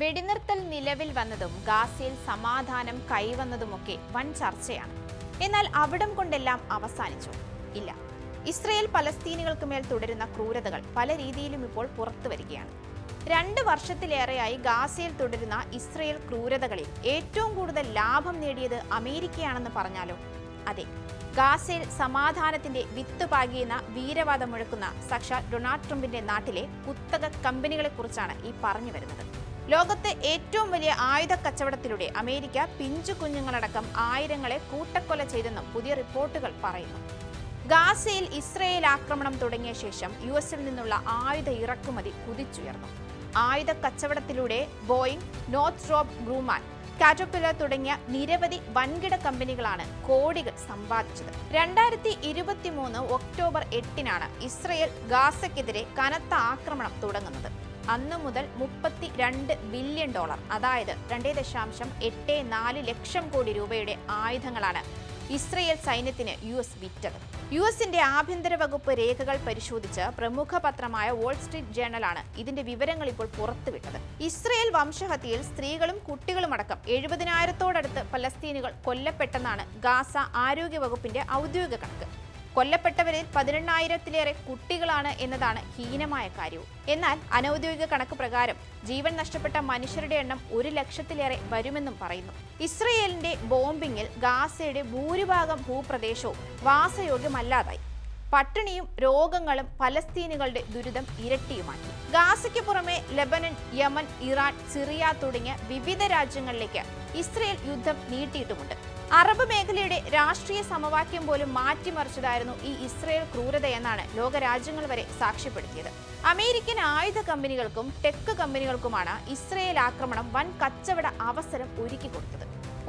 വെടിനിർത്തൽ നിലവിൽ വന്നതും ഗാസയിൽ സമാധാനം കൈവന്നതുമൊക്കെ വൻ ചർച്ചയാണ്. എന്നാൽ അവിടം കൊണ്ടെല്ലാം അവസാനിച്ചു. ഇല്ല. ഇസ്രയേൽ പലസ്തീനികൾക്ക് മേൽ തുടരുന്ന ക്രൂരതകൾ പല രീതിയിലും ഇപ്പോൾ പുറത്തു വരികയാണ്. രണ്ട് വർഷത്തിലേറെയായി ഗാസയിൽ തുടരുന്ന ഇസ്രയേൽ ക്രൂരതകളിൽ ഏറ്റവും കൂടുതൽ ലാഭം നേടിയത് അമേരിക്കയാണെന്ന് പറഞ്ഞാലോ? അതെ. ഗാസയിൽ സമാധാനത്തിന്റെ വിത്ത് പാകിയെന്ന വീരവാദം മുഴക്കുന്ന സാക്ഷാൽ ഡൊണാൾഡ് ട്രംപിന്റെ നാട്ടിലെ കുത്തക കമ്പനികളെക്കുറിച്ചാണ് ഈ പറഞ്ഞു വരുന്നത് ലോകത്തെ ഏറ്റവും വലിയ ആയുധ കച്ചവടത്തിലൂടെ അമേരിക്ക പിഞ്ചു കുഞ്ഞുങ്ങളടക്കം ആയിരങ്ങളെ കൂട്ടക്കൊല ചെയ്തെന്നും പുതിയ റിപ്പോർട്ടുകൾ പറയുന്നു. ഗാസയിൽ ഇസ്രയേൽ ആക്രമണം തുടങ്ങിയ ശേഷം യു എസിൽ നിന്നുള്ള ആയുധ ഇറക്കുമതി കുതിച്ചുയർന്നു. ആയുധ കച്ചവടത്തിലൂടെ ബോയിങ് നോർത്ത് ഗ്രൂമാൻ കാറ്റോപില്ലർ തുടങ്ങിയ നിരവധി വൻകിട കമ്പനികളാണ് കോടികൾ സമ്പാദിച്ചത്. രണ്ടായിരത്തി ഇരുപത്തി മൂന്ന് ഒക്ടോബർ എട്ടിനാണ് ഇസ്രയേൽ ഗാസയ്ക്കെതിരെ കനത്ത ആക്രമണം തുടങ്ങുന്നത്. അന്നു മുതൽ മുപ്പത്തി രണ്ട് ബില്യൺ ഡോളർ അതായത് രണ്ടേ ദശാംശം എട്ട് നാല് ലക്ഷം കോടി രൂപയുടെ ആയുധങ്ങളാണ് ഇസ്രയേൽ സൈന്യത്തിന് യു എസ് വിറ്റത്. യു എസിന്റെ ആഭ്യന്തര വകുപ്പ് രേഖകൾ പരിശോധിച്ച് പ്രമുഖ പത്രമായ വോൾ സ്ട്രീറ്റ് ജേണലാണ് ഇതിന്റെ വിവരങ്ങൾ ഇപ്പോൾ പുറത്തുവിട്ടത്. ഇസ്രയേൽ വംശഹത്യയിൽ സ്ത്രീകളും കുട്ടികളും അടക്കം എഴുപതിനായിരത്തോടടുത്ത് പലസ്തീനുകൾ കൊല്ലപ്പെട്ടെന്നാണ് ഗാസ ആരോഗ്യ വകുപ്പിന്റെ ഔദ്യോഗിക കണക്ക്. കൊല്ലപ്പെട്ടവരിൽ പതിനെണ്ണായിരത്തിലേറെ കുട്ടികളാണ് എന്നതാണ് ഹീനമായ കാര്യവും. എന്നാൽ അനൌദ്യോഗിക കണക്ക് പ്രകാരം ജീവൻ നഷ്ടപ്പെട്ട മനുഷ്യരുടെ എണ്ണം ഒരു ലക്ഷത്തിലേറെ വരുമെന്നും പറയുന്നു. ഇസ്രയേലിന്റെ ബോംബിങ്ങിൽ ഗാസയുടെ ഭൂരിഭാഗം ഭൂപ്രദേശവും വാസയോഗ്യമല്ലാതായി. പട്ടിണിയും രോഗങ്ങളും പലസ്തീനുകളുടെ ദുരിതം ഇരട്ടിയുമാക്കി. ഗാസയ്ക്ക് പുറമെ ലെബനൻ യമൻ ഇറാൻ സിറിയ തുടങ്ങിയ വിവിധ രാജ്യങ്ങളിലേക്ക് ഇസ്രയേൽ യുദ്ധം നീട്ടിയിട്ടുമുണ്ട്. അറബ് മേഖലയുടെ രാഷ്ട്രീയ സമവാക്യം പോലും മാറ്റിമറിച്ചതായിരുന്നു ഈ ഇസ്രയേൽ ക്രൂരതയെന്നാണ് ലോകരാജ്യങ്ങൾ വരെ സാക്ഷ്യപ്പെടുത്തിയത്. അമേരിക്കൻ ആയുധ കമ്പനികൾക്കും ടെക് കമ്പനികൾക്കുമാണ് ഇസ്രയേൽ ആക്രമണം വൻ കച്ചവട അവസരം ഒരുക്കി കൊടുത്തത്.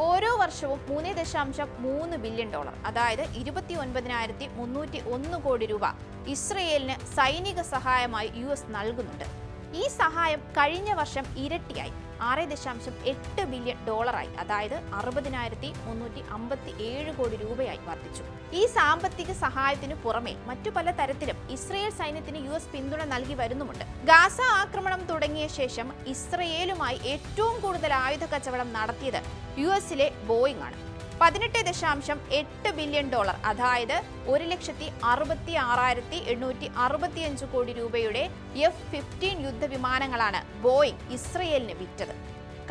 ഓരോ വർഷവും മൂന്ന് ദശാംശം മൂന്ന് ബില്യൺ ഡോളർ അതായത് ഇരുപത്തി ഒൻപതിനായിരത്തി മുന്നൂറ്റി ഒന്ന് കോടി രൂപ ഇസ്രയേലിന് സൈനിക സഹായമായി യു എസ് നൽകുന്നുണ്ട്. ഈ സഹായം കഴിഞ്ഞ വർഷം ഇരട്ടിയായി. ആറ് ദശാംശം എട്ട് ബില്യൺ ഡോളറായി. അതായത് അറുപതിനായിരത്തി മുന്നൂറ്റി അമ്പത്തി ഏഴ് കോടി രൂപയായി വർദ്ധിച്ചു. ഈ സാമ്പത്തിക സഹായത്തിനു പുറമെ മറ്റു പല തരത്തിലും ഇസ്രയേൽ സൈന്യത്തിന് യു എസ് പിന്തുണ നൽകി വരുന്നുമുണ്ട്. ഗാസ ആക്രമണം തുടങ്ങിയ ശേഷം ഇസ്രയേലുമായി ഏറ്റവും കൂടുതൽ ആയുധ കച്ചവടം നടത്തിയത് യു എസിലെ ബോയിങ് ആണ്. പതിനെട്ട് ദശാംശം എട്ട് ബില്യൺ ഡോളർ അതായത് ഒരു ലക്ഷത്തി അറുപത്തി ആറായിരത്തി എണ്ണൂറ്റി അറുപത്തിയഞ്ച് കോടി രൂപയുടെ എഫ് ഫിഫ്റ്റീൻ യുദ്ധവിമാനങ്ങളാണ് ബോയിങ് ഇസ്രയേലിന് വിറ്റത്.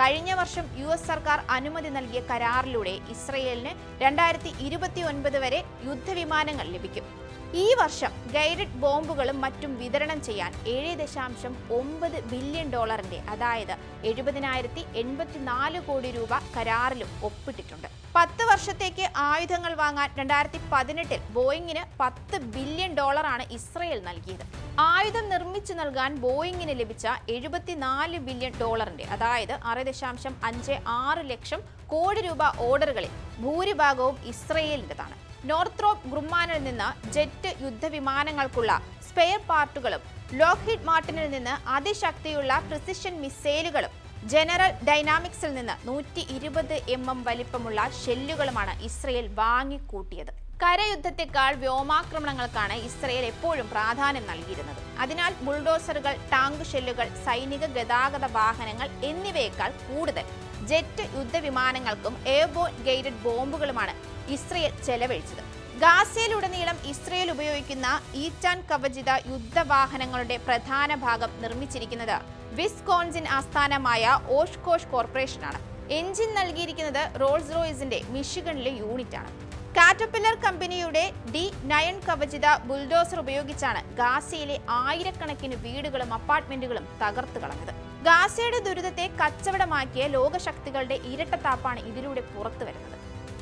കഴിഞ്ഞ വർഷം യു എസ് സർക്കാർ അനുമതി നൽകിയ കരാറിലൂടെ ഇസ്രയേലിന് രണ്ടായിരത്തി ഇരുപത്തി ഒൻപത് വരെ യുദ്ധവിമാനങ്ങൾ ലഭിക്കും. ഈ വർഷം ഗൈഡഡ് ബോംബുകളും മറ്റും വിതരണം ചെയ്യാൻ ഏഴ് ദശാംശം ഒമ്പത് ബില്യൺ ഡോളറിന്റെ അതായത് എഴുപതിനായിരത്തി എൺപത്തിനാല് കോടി രൂപ കരാറിലും ഒപ്പിട്ടിട്ടുണ്ട്. പത്ത് വർഷത്തേക്ക് ആയുധങ്ങൾ വാങ്ങാൻ രണ്ടായിരത്തി പതിനെട്ടിൽ ബോയിങ്ങിന് പത്ത് ബില്യൺ ഡോളറാണ് ഇസ്രയേൽ നൽകിയത്. ആയുധം നിർമ്മിച്ചു നൽകാൻ ബോയിങ്ങിന് ലഭിച്ച എഴുപത്തിനാല് ബില്യൺ ഡോളറിന്റെ അതായത് ആറ് ദശാംശം അഞ്ച് ആറ് ലക്ഷം കോടി രൂപ ഓർഡറുകളിൽ ഭൂരിഭാഗവും ഇസ്രയേലിന്റെതാണ്. നോർത്രോപ്പ് ഗ്രുമാനിൽ നിന്ന് ജെറ്റ് യുദ്ധവിമാനങ്ങൾക്കുള്ള സ്പെയർ പാർട്ടുകളും ലോക്ഹിഡ് മാർട്ടിനിൽ നിന്ന് അതിശക്തിയുള്ള പ്രിസിഷൻ മിസൈലുകളും ജനറൽ ഡൈനാമിക്സിൽ നിന്ന് നൂറ്റി ഇരുപത് എം എം വലിപ്പമുള്ള ഷെല്ലുകളുമാണ് ഇസ്രയേൽ വാങ്ങിക്കൂട്ടിയത്. കരയുദ്ധത്തെക്കാൾ വ്യോമാക്രമണങ്ങൾക്കാണ് ഇസ്രയേൽ എപ്പോഴും പ്രാധാന്യം നൽകിയിരുന്നത്. അതിനാൽ ബുൾഡോസറുകൾ ടാങ്ക് ഷെല്ലുകൾ സൈനിക ഗതാഗത വാഹനങ്ങൾ എന്നിവയേക്കാൾ കൂടുതൽ ജെറ്റ് യുദ്ധവിമാനങ്ങൾക്കും എയർബോൺ ഗൈഡഡ് ബോംബുകളുമാണ് ഇസ്രയേൽ ചെലവഴിച്ചത്. ഗാസയിലുടനീളം ഇസ്രയേൽ ഉപയോഗിക്കുന്ന ഈറ്റാൻ കവചിത യുദ്ധവാഹനങ്ങളുടെ പ്രധാന ഭാഗം നിർമ്മിച്ചിരിക്കുന്നത് വിസ്കോൺസിൻ ആസ്ഥാനമായ ഓഷ്കോഷ് കോർപ്പറേഷനാണ്. എഞ്ചിൻ നൽകിയിരിക്കുന്നത് റോൾസ് റോയ്സിന്റെ മിഷിഗണിലെ യൂണിറ്റാണ്. കാറ്റർപില്ലർ കമ്പനിയുടെ ഡി നയൻ കവചിത ബുൾഡോസർ ഉപയോഗിച്ചാണ് ഗാസയിലെ ആയിരക്കണക്കിന് വീടുകളും അപ്പാർട്ട്മെന്റുകളും തകർത്തു കളഞ്ഞത്. ഗാസയുടെ ദുരിതത്തെ കച്ചവടമാക്കിയ ലോകശക്തികളുടെ ഇരട്ടത്താപ്പാണ് ഇതിലൂടെ പുറത്തു വരുന്നത്.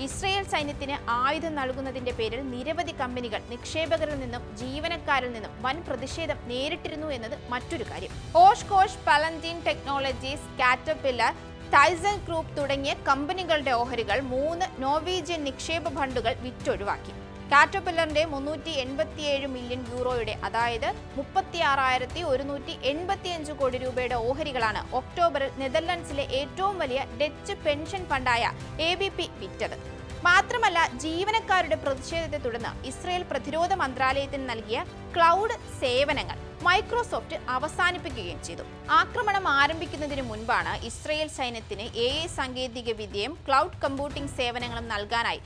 ഇസ്രയേൽ സൈന്യത്തിന് ആയുധം നൽകുന്നതിന്റെ പേരിൽ നിരവധി കമ്പനികൾ നിക്ഷേപകരിൽ നിന്നും ജീവനക്കാരിൽ നിന്നും വൻ പ്രതിഷേധം നേരിട്ടിരുന്നു എന്നത് മറ്റൊരു കാര്യം. Oshkosh Palantir technologies Caterpillar Tyson group തുടങ്ങിയ കമ്പനികളുടെ ഓഹരികൾ മൂന്ന് നോർവീജിയൻ നിക്ഷേപ ഫണ്ടുകൾ വിറ്റൊഴിവാക്കി. കാറ്റർപില്ലറിന്റെ മുന്നൂറ്റി എൺപത്തിയേഴ് മില്യൺ യൂറോയുടെ അതായത് മുപ്പത്തി ആറായിരത്തി ഒരുന്നൂറ്റി എൺപത്തിയഞ്ച് കോടി രൂപയുടെ ഓഹരികളാണ് ഒക്ടോബറിൽ നെതർലൻഡ്സിലെ ഏറ്റവും വലിയ ഡച്ച് പെൻഷൻ ഫണ്ടായ എ ബി പി വിറ്റത്. മാത്രമല്ല ജീവനക്കാരുടെ പ്രതിഷേധത്തെ തുടർന്ന് ഇസ്രയേൽ പ്രതിരോധ മന്ത്രാലയത്തിന് നൽകിയ ക്ലൗഡ് സേവനങ്ങൾ മൈക്രോസോഫ്റ്റ് അവസാനിപ്പിക്കുകയും ചെയ്തു. ആക്രമണം ആരംഭിക്കുന്നതിന് മുൻപാണ് ഇസ്രയേൽ സൈന്യത്തിന് എ ഐ സാങ്കേതിക വിദ്യയും ക്ലൗഡ് കമ്പ്യൂട്ടിംഗ് സേവനങ്ങളും നൽകാനായി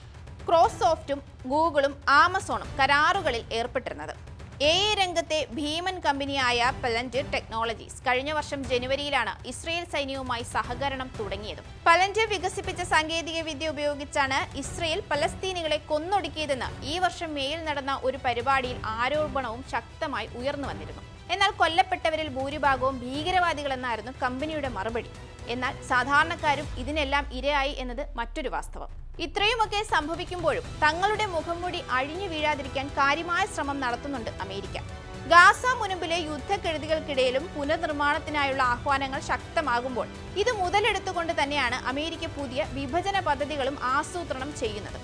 ക്രോസോഫ്റ്റും ഗൂഗിളും ആമസോണും കരാറുകളിൽ ഏർപ്പെട്ടിരുന്നത്. എ രംഗത്തെ ഭീമൻ കമ്പനിയായ പലന്റ് ടെക്നോളജീസ് കഴിഞ്ഞ വർഷം ജനുവരിയിലാണ് ഇസ്രയേൽ സൈന്യവുമായി സഹകരണം തുടങ്ങിയത്. പലന്റ് വികസിപ്പിച്ച സാങ്കേതിക വിദ്യ ഉപയോഗിച്ചാണ് ഇസ്രയേൽ പലസ്തീനികളെ കൊന്നൊടുക്കിയതെന്ന് ഈ വർഷം മേയിൽ നടന്ന ഒരു പരിപാടിയിൽ ആരോപണവും ശക്തമായി ഉയർന്നു വന്നിരുന്നു. എന്നാൽ കൊല്ലപ്പെട്ടവരിൽ ഭൂരിഭാഗവും ഭീകരവാദികളെന്നായിരുന്നു കമ്പനിയുടെ മറുപടി. എന്നാൽ സാധാരണക്കാരും ഇതിനെല്ലാം ഇരയായി എന്നത് മറ്റൊരു വാസ്തവം. ഇത്രയുമൊക്കെ സംഭവിക്കുമ്പോഴും തങ്ങളുടെ മുഖംമൂടി അഴിഞ്ഞു വീഴാതിരിക്കാൻ കാര്യമായ ശ്രമം നടത്തുന്നുണ്ട് അമേരിക്ക. ഗാസ മുനമ്പിലെ യുദ്ധക്കെടുതികൾക്കിടയിലും പുനർനിർമ്മാണത്തിനായുള്ള ആഹ്വാനങ്ങൾ ശക്തമാകുമ്പോൾ ഇത് മുതലെടുത്തുകൊണ്ട് തന്നെയാണ് അമേരിക്ക പുതിയ വിഭജന പദ്ധതികളും ആസൂത്രണം ചെയ്യുന്നത്.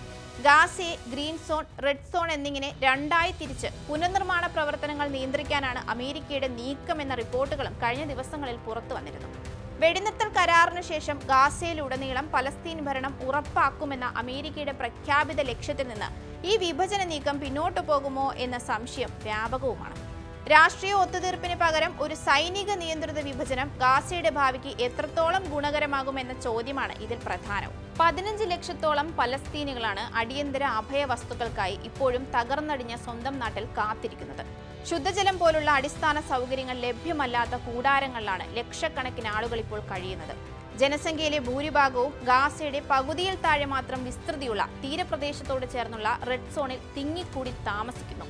ഗാസയെ ഗ്രീൻ സോൺ റെഡ് സോൺ എന്നിങ്ങനെ രണ്ടായി തിരിച്ച് പുനർനിർമ്മാണ പ്രവർത്തനങ്ങൾ നിയന്ത്രിക്കാനാണ് അമേരിക്കയുടെ നീക്കമെന്ന റിപ്പോർട്ടുകളും കഴിഞ്ഞ ദിവസങ്ങളിൽ പുറത്തു വന്നിരുന്നു വെടിനിർത്തൽ കരാറിനു ശേഷം ഗാസയിലുടനീളം പലസ്തീൻ ഭരണം ഉറപ്പാക്കുമെന്ന അമേരിക്കയുടെ പ്രഖ്യാപിത ലക്ഷ്യത്തിൽ നിന്ന് ഈ വിഭജന നീക്കം പിന്നോട്ടു പോകുമോ എന്ന സംശയം വ്യാപകവുമാണ്. രാഷ്ട്രീയ ഒത്തുതീർപ്പിന് പകരം ഒരു സൈനിക നിയന്ത്രിത വിഭജനം ഗാസയുടെ ഭാവിക്ക് എത്രത്തോളം ഗുണകരമാകുമെന്ന ചോദ്യമാണ് ഇതിൽ പ്രധാനവും പതിനഞ്ച് ലക്ഷത്തോളം പലസ്തീനുകളാണ് അടിയന്തര അഭയ വസ്തുക്കൾക്കായി ഇപ്പോഴും തകർന്നടിഞ്ഞ സ്വന്തം നാട്ടിൽ കാത്തിരിക്കുന്നത്. ശുദ്ധജലം പോലുള്ള അടിസ്ഥാന സൗകര്യങ്ങൾ ലഭ്യമല്ലാത്ത കൂടാരങ്ങളിലാണ് ലക്ഷക്കണക്കിന് ആളുകൾ ഇപ്പോൾ കഴിയുന്നത്. ജനസംഖ്യയിലെ ഭൂരിഭാഗവും ഗാസയുടെ പകുതിയിൽ താഴെ മാത്രം വിസ്തൃതിയുള്ള തീരപ്രദേശത്തോട് ചേർന്നുള്ള റെഡ് സോണിൽ തിങ്ങിക്കൂടി താമസിക്കുന്നു.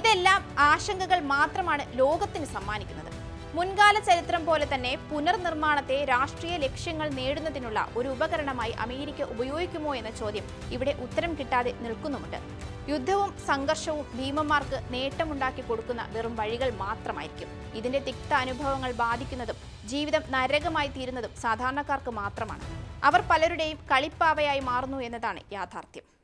ഇതെല്ലാം ആശങ്കകൾ മാത്രമാണ് ലോകത്തിന് സമ്മാനിക്കുന്നത്. മുൻകാല ചരിത്രം പോലെ തന്നെ പുനർനിർമ്മാണത്തെ രാഷ്ട്രീയ ലക്ഷ്യങ്ങൾ നേടുന്നതിനുള്ള ഒരു ഉപകരണമായി അമേരിക്ക ഉപയോഗിക്കുമോ എന്ന ചോദ്യം ഇവിടെ ഉത്തരം കിട്ടാതെ നിൽക്കുന്നുമുണ്ട്. യുദ്ധവും സംഘർഷവും ഭീമന്മാർക്ക് നേട്ടമുണ്ടാക്കി കൊടുക്കുന്ന വെറും വഴികൾ മാത്രമായിരിക്കും. ഇതിന്റെ തിക്ത അനുഭവങ്ങൾ ബാധിക്കുന്നതും ജീവിതം നരകമായി തീരുന്നതും സാധാരണക്കാർക്ക് മാത്രമാണ്. അവർ പലരുടെയും കളിപ്പാവയായി മാറുന്നു എന്നതാണ് യാഥാർത്ഥ്യം.